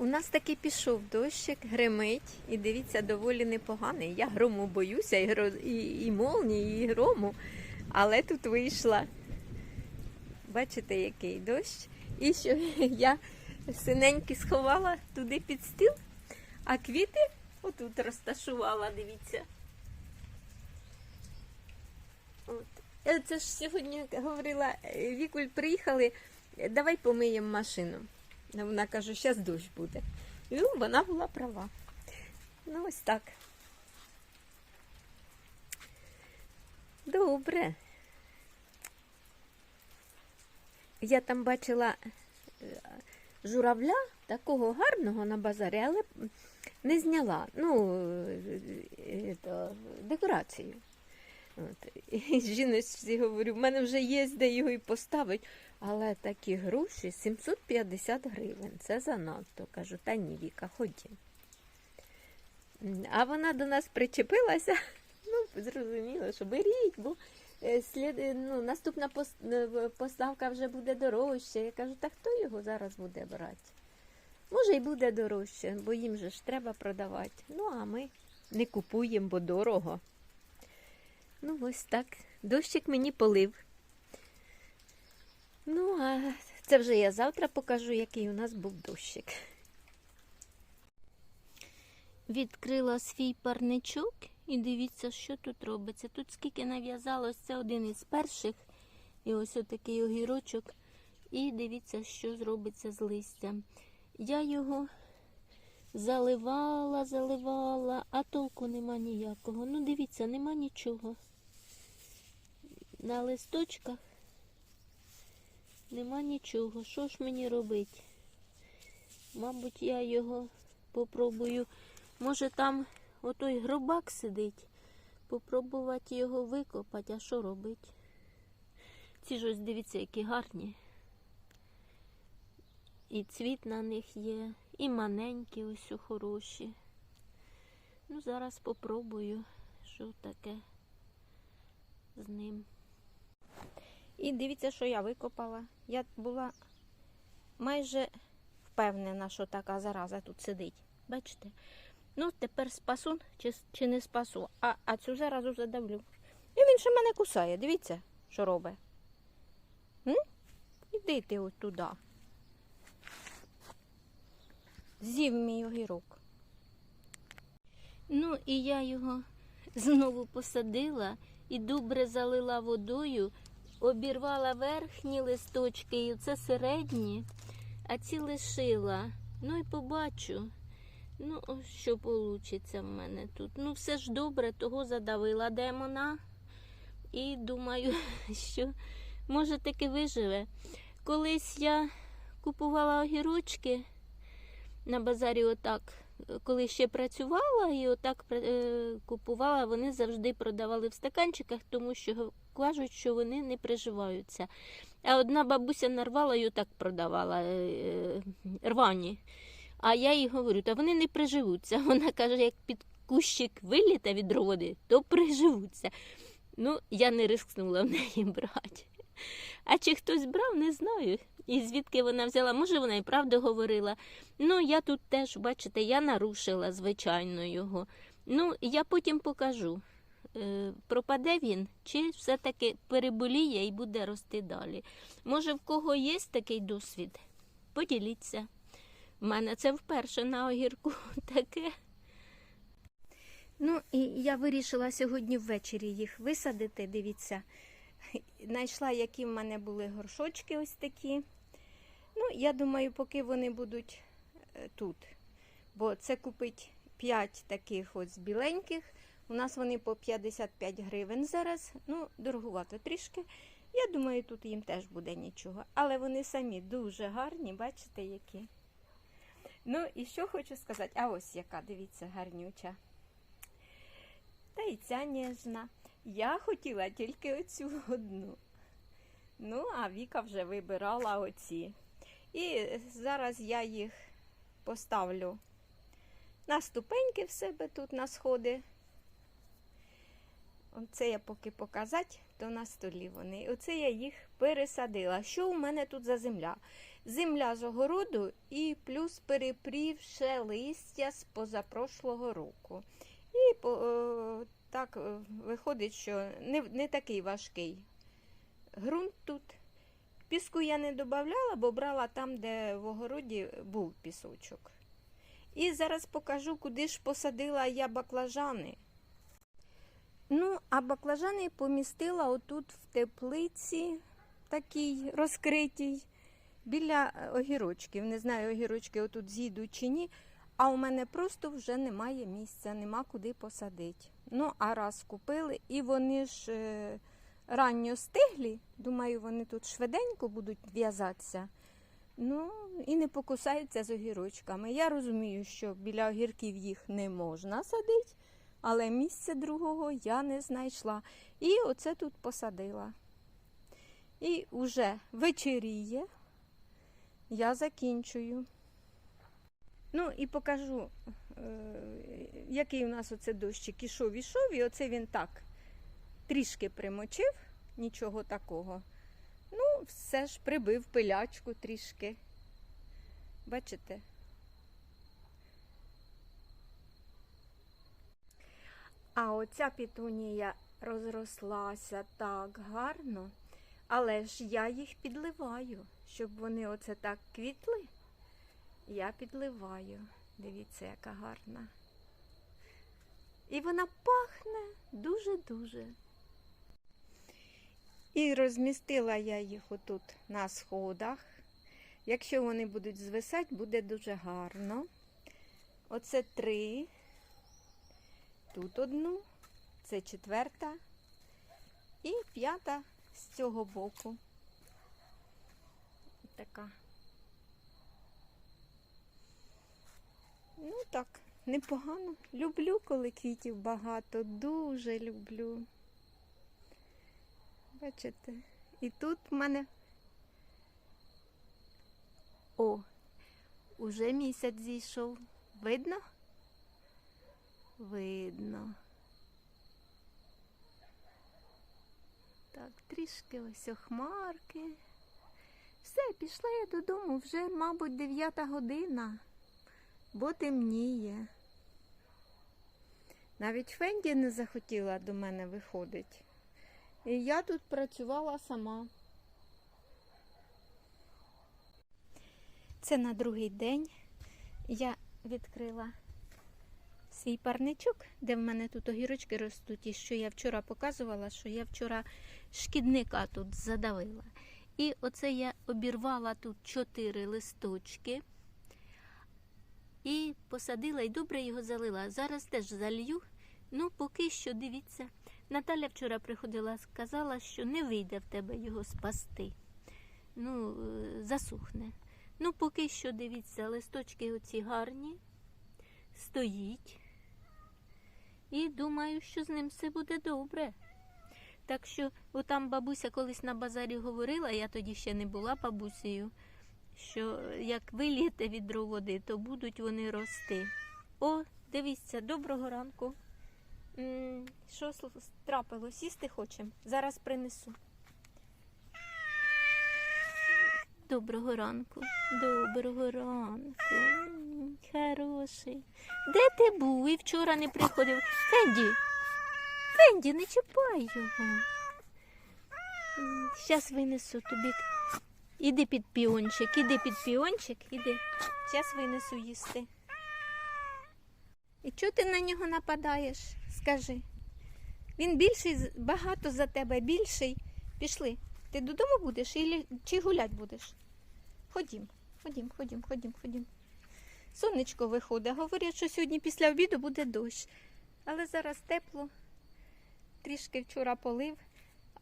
У нас таки пішов дощик, гримить, і дивіться, доволі непоганий. Я грому боюся, і, гро... і, і молнії, і грому, але тут вийшла. Бачите, який дощ. І що я синенькі сховала туди під стіл, а квіти отут розташувала, дивіться. От. Е, Це ж сьогодні говорила, е, Вікуль, приїхали, давай помиємо машину. А Вона каже, зараз дощ буде. Ну, вона була права. Ну, ось так. Добре. Я там бачила е, журавля такого гарного на базарі, але не зняла. Ну, е, е, декорацію. От. І жіночці говорю, в мене вже є де його і поставить. Але такі гроші 750 гривень. Це занадто. Кажу, та ні, Віка, ходім. А вона до нас причепилася. Ну, зрозуміло, що беріть, бо е, слід, ну, наступна е, поставка вже буде дорожча. Я кажу, та хто його зараз буде брати? Може, і буде дорожче, бо їм же ж треба продавати. Ну, а ми не купуємо, бо дорого. Ну, ось так. Дощик мені полив. Ну, а це вже я завтра покажу, який у нас був дощик. Відкрила свій парничок і дивіться, що тут робиться. Тут скільки нав'язалось, це один із перших. І ось отакий огірочок. І дивіться, що зробиться з листям. Я його заливала, заливала, а толку нема ніякого. Ну, дивіться, нема нічого. На листочках нема нічого. Що ж мені робити? Мабуть, я його попробую. Може, там отой гробак сидить. Попробувати його викопати, а що робити? Ці ж ось дивіться, які гарні. І цвіт на них є, і маленькі ось хороші. Ну, зараз попробую, що таке з ним. І дивіться, що я викопала. Я була майже впевнена, що така зараза тут сидить. Бачите? Ну, тепер спасу чи, чи не спасу, а, а цю заразу задавлю. І він ще мене кусає. Дивіться, що робить. Іди ти от. З'їв мій огірок. Ну, і я його знову посадила і добре залила водою, обірвала верхні листочки, і це середні, а ці лишила. Ну і побачу. Ну, що вийде в мене тут. Ну, все ж добре, того задавила демона. І думаю, що може таки виживе. Колись я купувала огірочки на базарі отак, коли ще працювала і отак е, купувала, вони завжди продавали в стаканчиках, тому що кажуть, що вони не приживаються. А одна бабуся нарвала і отак продавала е, е, рвані. А я їй говорю, та вони не приживуться. Вона каже, як під кущик виліта від води, то приживуться. Ну, я не рискнула в неї брати. А чи хтось брав, не знаю. І звідки вона взяла, може, вона і правду говорила. Ну, я тут теж, бачите, я нарушила, звичайно, його. Ну, я потім покажу, пропаде він, чи все-таки переболіє і буде рости далі. Може, в кого є такий досвід? Поділіться. У мене це вперше на огірку таке. Ну, і я вирішила сьогодні ввечері їх висадити, дивіться. Знайшла, які в мене були горшочки ось такі. Ну, я думаю, поки вони будуть е, тут. Бо це купить 5 таких ось біленьких. У нас вони по 55 гривень зараз. Ну, дорогувато трішки. Я думаю, тут їм теж буде нічого. Але вони самі дуже гарні, бачите, які. Ну, і що хочу сказати, а ось яка, дивіться, гарнюча. Та й ця ніжна. Я хотіла тільки оцю одну. Ну, а Віка вже вибирала оці. І зараз я їх поставлю на ступеньки в себе тут на сходи. Оце я поки показати, то на столі вони. Оце я їх пересадила. Що у мене тут за земля? земля з огороду і плюс перепрівше листя з позапрошлого року. І по, е, так е, виходить, що не, не такий важкий ґрунт тут. Піску я не додавала, бо брала там, де в огороді був пісочок. І зараз покажу, куди ж посадила я баклажани. Ну, а баклажани помістила отут в теплиці, такій розкритій, біля е, огірочків. Не знаю, огірочки отут зійдуть чи ні. А у мене просто вже немає місця, нема куди посадити. Ну, а раз купили, і вони ж е, ранньо стиглі. Думаю, вони тут швиденько будуть в'язатися. Ну, і не покусаються з огірочками. Я розумію, що біля огірків їх не можна садити, але місця другого я не знайшла. І оце тут посадила. І вже вечеріє. Я закінчую. Ну і покажу, е, який у нас оце дощик ішов, ішов, і оце він так трішки примочив, нічого такого. Ну, все ж прибив пилячку трішки. Бачите? А оця пітунія розрослася так гарно, але ж я їх підливаю, щоб вони оце так квітли. Я підливаю. Дивіться, яка гарна. І вона пахне дуже-дуже. І розмістила я їх отут на сходах. Якщо вони будуть звисати, буде дуже гарно. Оце три. Тут одну, це четверта і п'ята з цього боку. Така. Ну так, непогано. Люблю, коли квітів багато, дуже люблю. Бачите? І тут в мене. О, уже місяць зійшов. Видно? Видно. Так, трішки ось охмарки. Все, пішла я додому, вже, мабуть, дев'ята година, бо темніє. Навіть Фенді не захотіла до мене виходити. І я тут працювала сама. Це на другий день я відкрила свій парничок, де в мене тут огірочки ростуть, і що я вчора показувала, що я вчора шкідника тут задавила. І оце я обірвала тут чотири листочки і посадила і добре його залила. Зараз теж залью. Ну, поки що, дивіться, Наталя вчора приходила, сказала, що не вийде в тебе його спасти. Ну, е, засухне. Ну, поки що, дивіться, листочки оці гарні, стоїть. І думаю, що з ним все буде добре. Так що, отам бабуся колись на базарі говорила, я тоді ще не була бабусею, що як вилієте відро води, то будуть вони рости. О, дивіться, доброго ранку. Що трапилось? Сісти хочемо? Зараз принесу. Доброго ранку. Доброго ранку. Хороший. Де ти був і вчора не приходив? Фенді. Фенді, не чіпай його. Зараз винесу тобі. Іди під піончик, іди під піончик, іди. Зараз винесу їсти. І чого ти на нього нападаєш? Скажи. Він більший, багато за тебе, більший. Пішли. Ти додому будеш чи гулять будеш? Ходім, ходім, ходім, ходім, ходім. Сонечко виходить. Говорять, що сьогодні після обіду буде дощ. Але зараз тепло. Трішки вчора полив.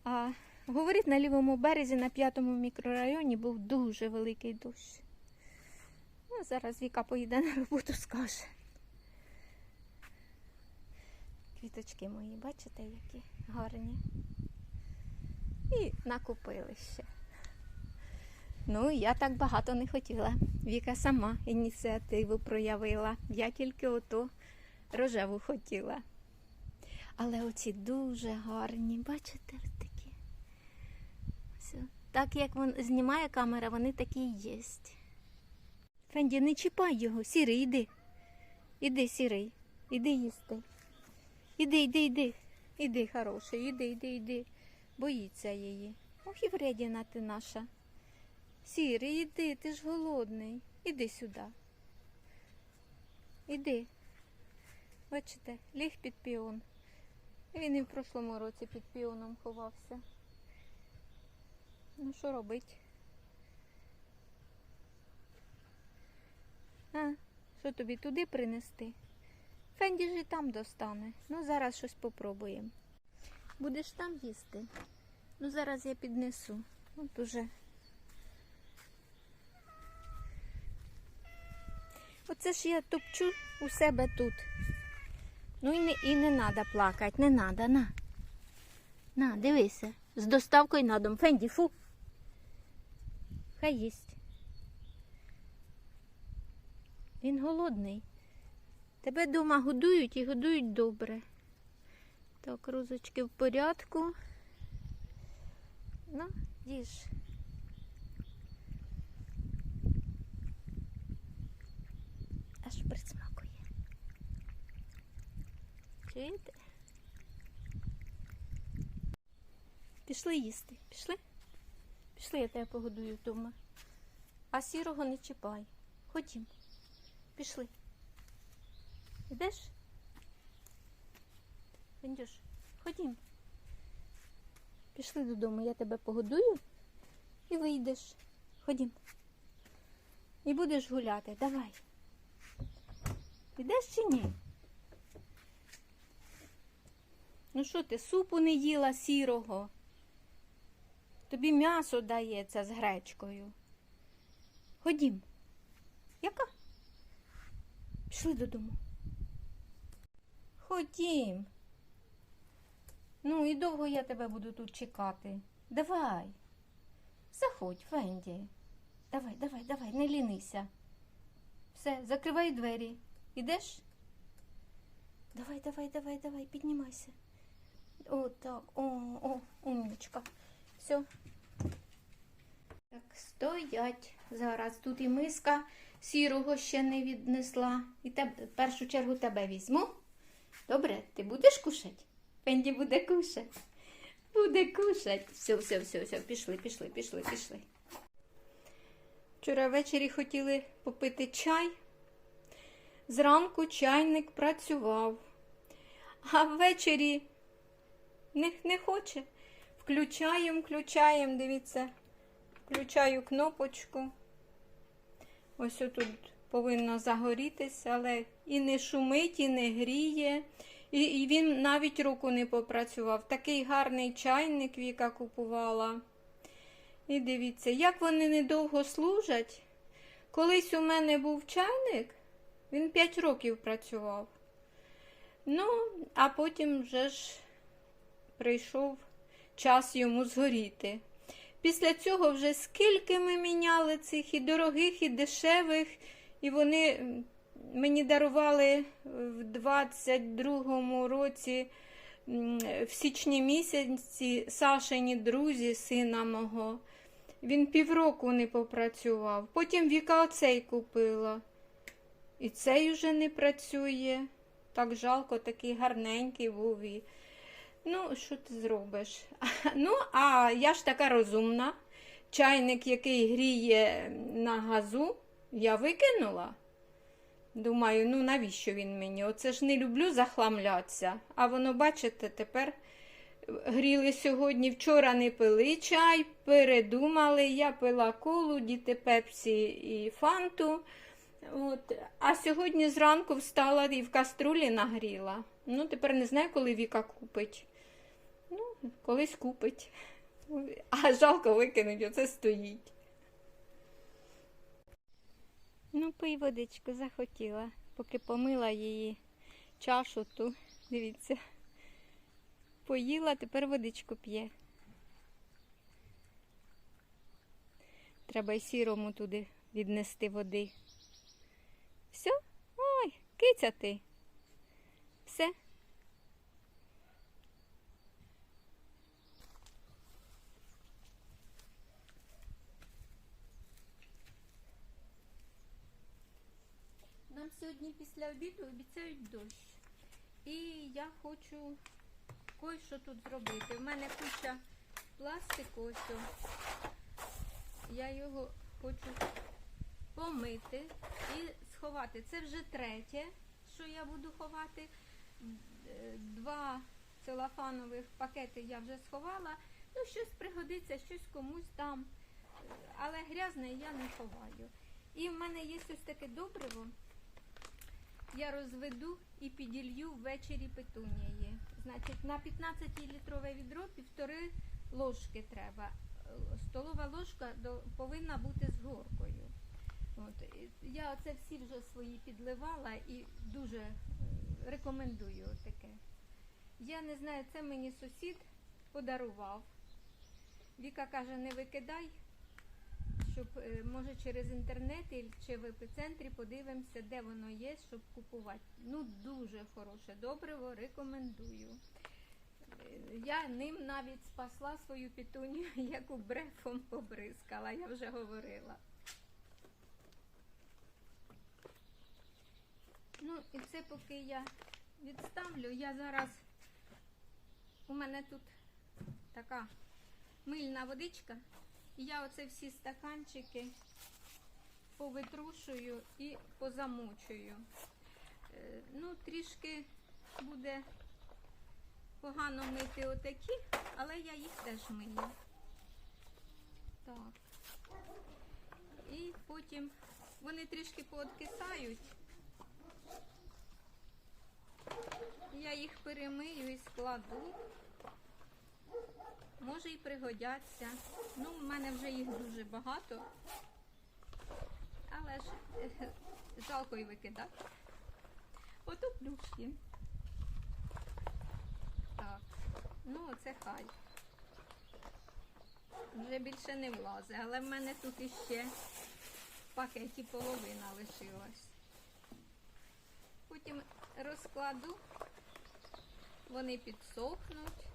А говорить, на лівому березі, на п'ятому мікрорайоні був дуже великий дощ. Ну, зараз Віка поїде на роботу, скаже. Квіточки мої, бачите, які гарні. І накупили ще. Ну, я так багато не хотіла. Віка сама ініціативу проявила. Я тільки ото рожеву хотіла. Але оці дуже гарні, бачите, такі. Ось Так як він знімає камера, вони такі і є. Фенді, не чіпай його, сірий, іди. Іди, сірий, іди їсти. Іди, іди, іди. Іди, хороший, іди, іди, іди. Боїться її. Ох і вредіна ти наша. Сірий, іди, ти ж голодний. Іди сюди. Іди. Бачите, ліг під піон. Він і в прошлому році під піоном ховався. Ну, що робить? А, що тобі туди принести? Фенді ж і там достане. Ну, зараз щось попробуємо. Будеш там їсти? Ну, зараз я піднесу. От уже. Оце ж я топчу у себе тут. Ну і не, і не треба плакати, не треба, на. На, дивися. З доставкою на дом. Фенді, фу. Хай їсть. Він голодний. Тебе вдома годують і годують добре. Так, розочки в порядку. Ну, їж. Присмакує. Чуєте? Пішли їсти. Пішли? Пішли, я тебе погодую вдома. А сірого не чіпай. Ходім. Пішли. Йдеш? Вендюш, ходім. Пішли додому, я тебе погодую і вийдеш. Ходім. І будеш гуляти. Давай. Йдеш чи ні? Ну що ти, супу не їла сірого? Тобі м'ясо дається з гречкою. Ходім. Яка? Пішли додому. Ходім. Ну і довго я тебе буду тут чекати. Давай. Заходь, Фенді. Давай, давай, давай, не лінися. Все, закривай двері. Ідеш? Давай, давай, давай, давай, піднімайся. О, так, о, о, умничка. Все. Так, стоять. Зараз тут і миска сірого ще не віднесла. І в першу чергу тебе візьму. Добре, ти будеш кушати? Пенді буде кушати. Буде кушати. Все, все, все, все, пішли, пішли, пішли, пішли. Вчора ввечері хотіли попити чай. Зранку чайник працював, а ввечері не, не хоче. Включаємо, включаємо, дивіться, включаю кнопочку. Ось тут повинно загорітися, але і не шумить, і не гріє. І, і він навіть руку не попрацював. Такий гарний чайник Віка купувала. І дивіться, як вони недовго служать. Колись у мене був чайник, він 5 років працював. Ну, а потім вже ж прийшов час йому згоріти. Після цього вже скільки ми міняли цих і дорогих, і дешевих, і вони мені дарували в 22-му році, в січні місяці Сашині друзі, сина мого. Він півроку не попрацював. Потім Віка оцей купила. І цей вже не працює. Так жалко, такий гарненький був. І... Ну, що ти зробиш? Ну, а я ж така розумна. Чайник, який гріє на газу, я викинула. Думаю, ну навіщо він мені? Оце ж не люблю захламлятися. А воно, бачите, тепер гріли сьогодні, вчора не пили чай, передумали. Я пила колу, діти пепсі і фанту. От. А сьогодні зранку встала і в каструлі нагріла. Ну, тепер не знаю, коли Віка купить. Ну, колись купить. А жалко викинуть, оце стоїть. Ну, пий водичку захотіла, поки помила її чашу ту. Дивіться. Поїла, тепер водичку п'є. Треба й сірому туди віднести води. Все? Ой, киця ти. Все. Нам сьогодні після обіду обіцяють дощ. І я хочу кое-що тут зробити. У мене куча пластику ось. Я його хочу помити і сховати. Це вже третє, що я буду ховати. Два целофанових пакети я вже сховала. Ну, щось пригодиться, щось комусь там. Але грязне я не ховаю. І в мене є ось таке добриво. Я розведу і піділью ввечері петунії. Значить, на 15-літрове відро півтори ложки треба. Столова ложка повинна бути з горкою. От. Я оце всі вже свої підливала і дуже е, рекомендую таке. Я не знаю, це мені сусід подарував. Віка каже, не викидай, щоб е, може через інтернет чи в епіцентрі подивимося, де воно є, щоб купувати. Ну, дуже хороше добриво, рекомендую. Я ним навіть спасла свою пітунію, яку брефом побризкала, я вже говорила. Ну, і це поки я відставлю. Я зараз у мене тут така мильна водичка. І я оце всі стаканчики повитрушую і позамочую. Е, Ну, трішки буде погано мити отакі, але я їх теж мию. Так. І потім вони трішки пооткисають. Я їх перемию і складу. Може і пригодяться. Ну, в мене вже їх дуже багато. Але ж е, жалко і викидати. Ото плюшки. Так, ну оце хай. Вже більше не влазить, але в мене тут іще в пакеті половина лишилась. Потім розкладу, вони підсохнуть.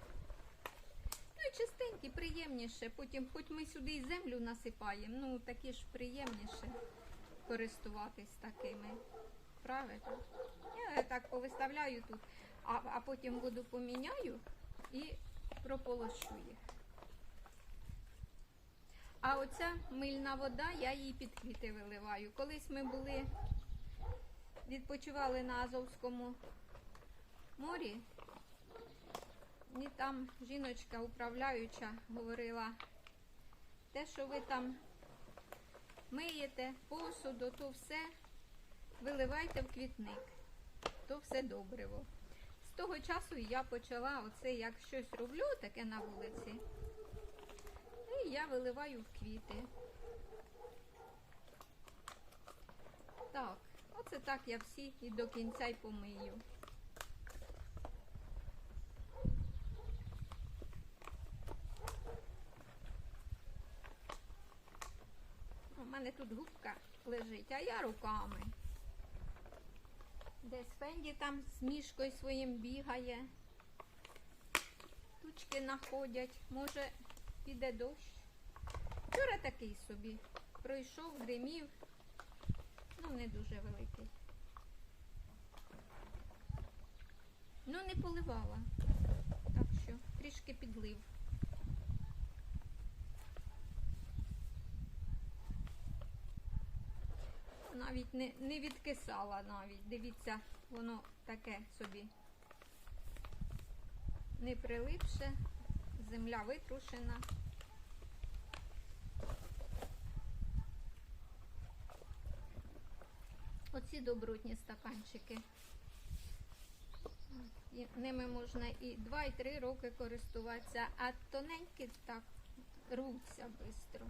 Ну і чистенькі, приємніше. Потім, хоч ми сюди і землю насипаємо, ну такі ж приємніше користуватись такими. Правильно? Я так повиставляю тут, а, а потім воду поміняю і прополощу їх. А оця мильна вода, я її під квіти виливаю. Колись ми були, відпочивали на Азовському морі, і там жіночка управляюча говорила, те, що ви там миєте, посуду, то все виливайте в квітник, то все добриво. З того часу я почала оце, як щось роблю таке на вулиці, і я виливаю в квіти. Так, оце так я всі і до кінця й помию. У мене тут губка лежить, а я руками. Десь Фенді там з мішкою своїм бігає. Тучки находять. Може, піде дощ. Вчора такий собі. Пройшов, гримів. Ну, не дуже великий. Ну, не поливала. Так що трішки підлив. Навіть не, не відкисала навіть. Дивіться, воно таке собі не прилипше, земля витрушена. Оці добротні стаканчики. Ними можна і 2, і 3 роки користуватися, а тоненькі так рвуться швидко.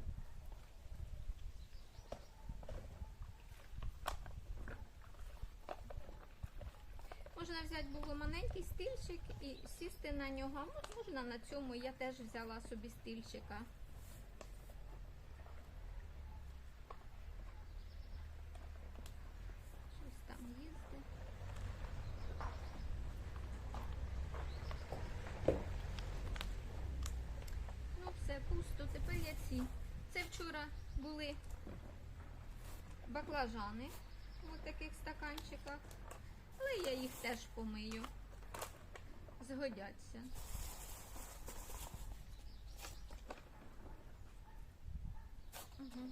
Можна взяти було маленький стільчик і сісти на нього. А можна на цьому. Я теж взяла собі стільчика. Щось там їздить. Ну, все пусто. Тепер я ці. Це вчора були баклажани. От в таких стаканчиках. Але я їх теж помию. Згодяться. Угу.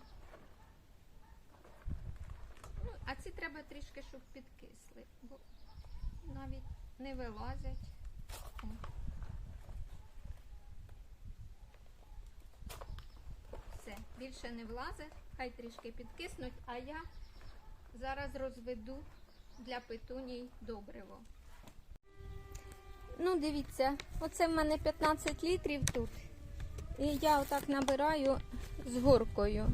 Ну, а ці треба трішки, щоб підкисли, бо навіть не вилазять. Все, більше не влазить, хай трішки підкиснуть, а я зараз розведу для петуній добриво. Ну, дивіться, оце в мене 15 літрів тут. І я отак набираю з горкою.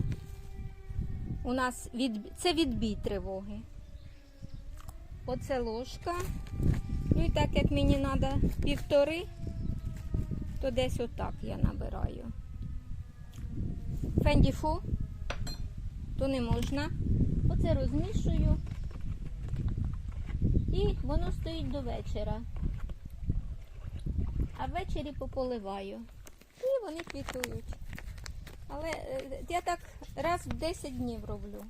У нас від... це відбій тривоги. Оце ложка. Ну і так як мені треба півтори, то десь отак я набираю. Фендіфу, то не можна. Оце розмішую. І воно стоїть до вечора. А ввечері пополиваю. І вони квітують. Але е, я так раз в 10 днів роблю.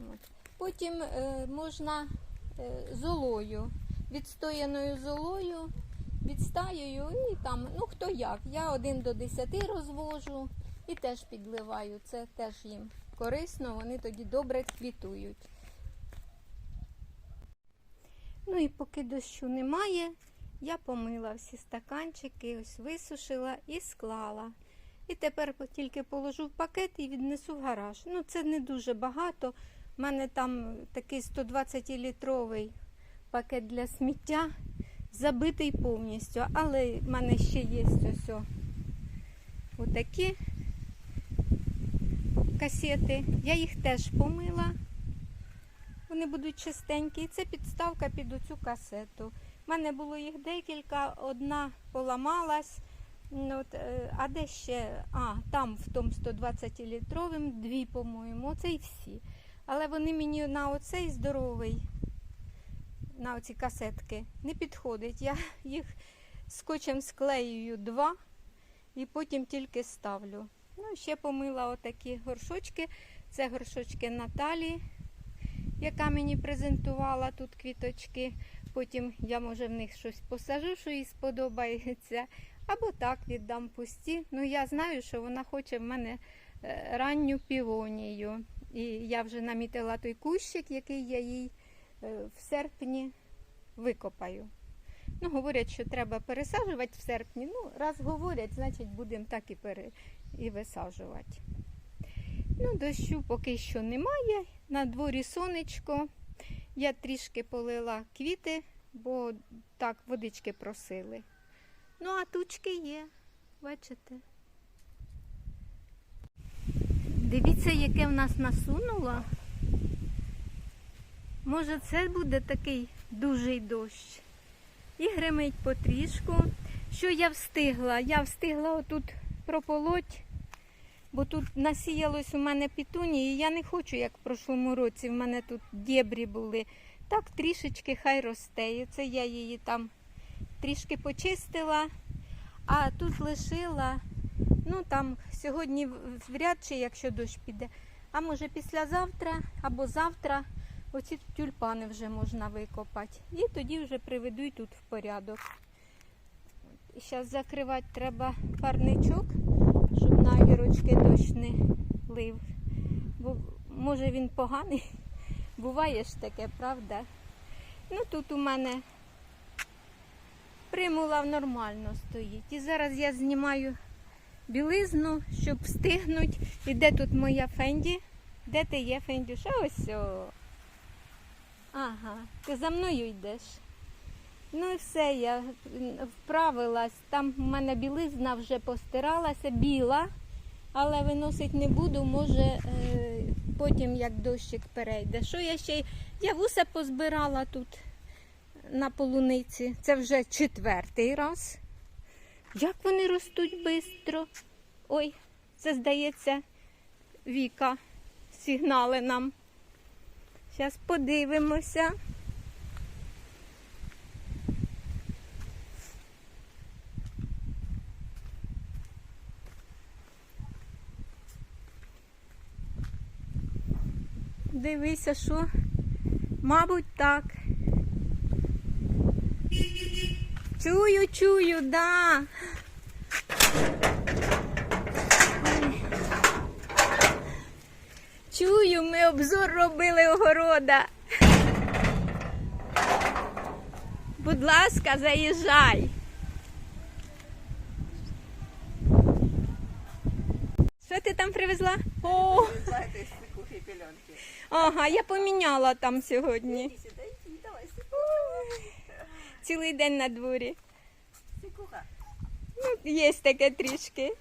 От. Потім е, можна е, золою, відстояною золою, відстаюю і там, ну хто як. Я 1 до 10 розвожу і теж підливаю. Це теж їм корисно, вони тоді добре квітують. Ну і поки дощу немає, я помила всі стаканчики, ось висушила і склала. І тепер тільки положу в пакет і віднесу в гараж. Ну, це не дуже багато. У мене там такий 120-літровий пакет для сміття, забитий повністю. Але в мене ще є ось отакі касети. Я їх теж помила. Вони будуть чистенькі. І це підставка під оцю касету. У мене було їх декілька, одна поламалась. От, е, а де ще? А, там в тому 120-літровим дві, по-моєму, оце і всі. Але вони мені на оцей здоровий, на оці касетки не підходить. Я їх скотчем склеюю два і потім тільки ставлю. Ну, ще помила отакі горшочки. Це горшочки Наталі, яка мені презентувала тут квіточки. Потім я, може, в них щось посажу, що їй сподобається. Або так віддам пусті. Ну, я знаю, що вона хоче в мене е, ранню півонію. І я вже намітила той кущик, який я їй е, в серпні викопаю. Ну, говорять, що треба пересаджувати в серпні. Ну, раз говорять, значить будемо так і, пере... і висаджувати. Ну, дощу поки що немає. На дворі сонечко. Я трішки полила квіти, бо так водички просили. Ну, а тучки є, бачите. Дивіться, яке в нас насунуло. Може, це буде такий дужий дощ. І гримить потрішку. Що я встигла? Я встигла отут прополоть, бо тут насіялось у мене пітуні, і я не хочу, як в прошлому році, в мене тут дєбрі були. Так трішечки хай росте. І це я її там трішки почистила, а тут лишила. Ну там сьогодні вряд чи, якщо дощ піде. А може післязавтра або завтра оці тюльпани вже можна викопати. І тоді вже приведу й тут в порядок. Зараз закривати треба парничок, щоб на огірочки дощ не лив. Бо може він поганий. Буває ж таке, правда? Ну тут у мене примула нормально стоїть. І зараз я знімаю білизну, щоб встигнути. І де тут моя Фенді? Де ти є, Фендюша? Ось. О. Ага, ти за мною йдеш. Ну і все, я вправилась. Там в мене білизна вже постиралася, біла, але виносить не буду, може е, потім як дощик перейде. Що я ще? Я вуса позбирала тут на полуниці. Це вже четвертий раз. Як вони ростуть швидко. Ой, це здається, Віка сигнали нам. Зараз подивимося. Дивися, що. Мабуть, так. Чую, чую, да. Чую, ми обзор робили огорода. Будь ласка, заїжджай. Що ти там привезла? О, Пельонки. ага, я поміняла там сьогодні. Цілий день на дворі. Ну, є таке трішки.